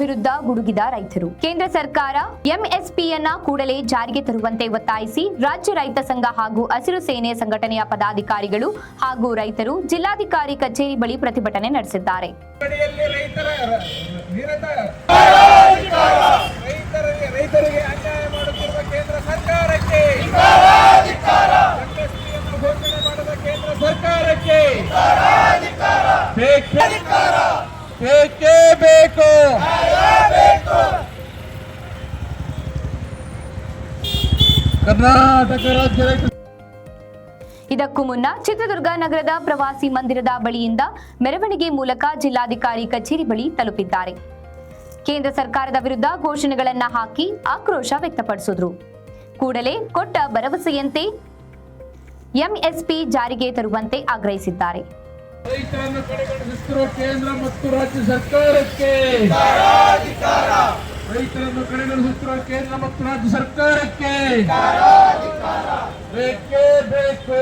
ವಿರುದ್ಧ ಗುಡುಗಿದ ರೈತರು. ಕೇಂದ್ರ ಸರ್ಕಾರ ಎಂಎಸ್ಪಿಯನ್ನ ಕೂಡಲೇ ಜಾರಿಗೆ ತರುವಂತೆ ಒತ್ತಾಯಿಸಿ ರಾಜ್ಯ ರೈತ ಸಂಘ ಹಾಗೂ ಹಸಿರು ಸೇನೆ ಸಂಘಟನೆಯ ಪದಾಧಿಕಾರಿಗಳು ಹಾಗೂ ರೈತರು ಜಿಲ್ಲಾಧಿಕಾರಿ ಕಚೇರಿ ಬಳಿ ಪ್ರತಿಭಟನೆ ನಡೆಸಿದ್ದಾರೆ. ಗಡಿಯಲ್ಲಿ ರೈತರ ನಿರತ ರೈತರಿಗೆ ರೈತರಿಗೆ ಅನ್ಯಾಯ ಮಾಡುತ್ತಿರುವ ಕೇಂದ್ರ ಸರ್ಕಾರಕ್ಕೆ ಸಂಕಷ್ಟಿಯನ್ನು ಘೋಷಣೆ ಮಾಡಿದ ಕೇಂದ್ರ ಸರ್ಕಾರಕ್ಕೆ ಬೇಕೇ ಬೇಕೇ ಬೇಕು ಕರ್ನಾಟಕ ರಾಜ್ಯ ರೈತ ಇದಕ್ಕೂ ಮುನ್ನ ಚಿತ್ರದುರ್ಗ ನಗರದ ಪ್ರವಾಸಿ ಮಂದಿರದ ಬಳಿಯಿಂದ ಮೆರವಣಿಗೆ ಮೂಲಕ ಜಿಲ್ಲಾಧಿಕಾರಿ ಕಚೇರಿ ಬಳಿ ತಲುಪಿದ್ದಾರೆ. ಕೇಂದ್ರ ಸರ್ಕಾರದ ವಿರುದ್ಧ ಘೋಷಣೆಗಳನ್ನ ಹಾಕಿ ಆಕ್ರೋಶ ವ್ಯಕ್ತಪಡಿಸಿದ್ರು. ಕೂಡಲೇ ಕೊಟ್ಟ ಭರವಸೆಯಂತೆ ಎಂಎಸ್ಪಿ ಜಾರಿಗೆ ತರುವಂತೆ ಆಗ್ರಹಿಸಿದ್ದಾರೆ. ಕೇಂದ್ರ ಮತ್ತು ರಾಜ್ಯ ಸರ್ಕಾರಕ್ಕೆ ರೈತರನ್ನು ಕಡೆಗಣಿಸುತ್ತಿರುವ ಕೇಂದ್ರ ಮತ್ತು ರಾಜ್ಯ ಸರ್ಕಾರಕ್ಕೆ. ಬೇಕೇ ಬೇಕು.